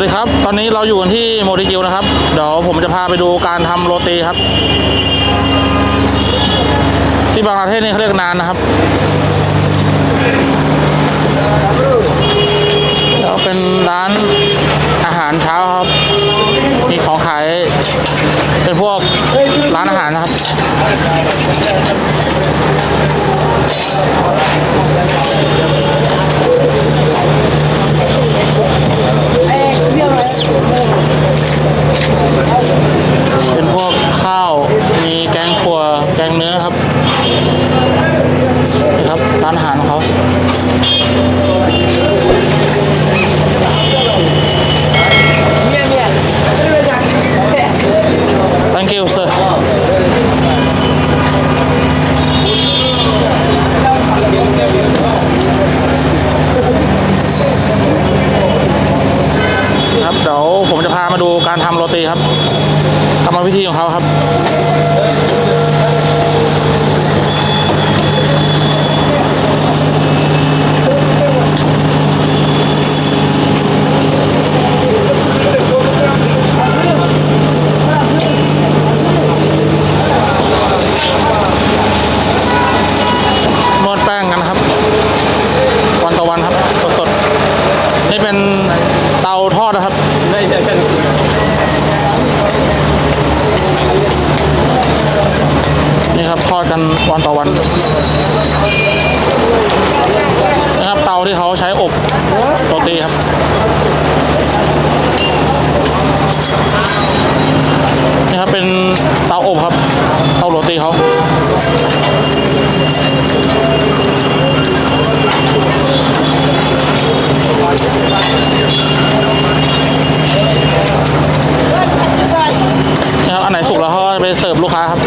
วัสดีครับ ตอนนี้เราอยู่กันที่โมดิกิวนะครับ เดี๋ยวผมจะพาไปดูการทำโรตีครับ ที่บางประเทศนี่เขาเรียกนานนะครับแล้วเป็นร้านอาหารเช้าครับ มีของขาย เป็นพวกร้านอาหารนะครับ แกงเนื้อครับนี่ครับร้านอาหารของเขา Thank you sir ครับเดี๋ยวผมจะพามาดูการทำโรตีครับกรรมวิธีของเขาครับ นวดแป้งกันนะครับ วันต่อวันครับสดๆนี่เป็นเตาทอด ใช่ใช่นี่ครับทอดกันวันต่อวันนะครับเตาที่เขาใช้ เสิร์ฟลูกค้าครับ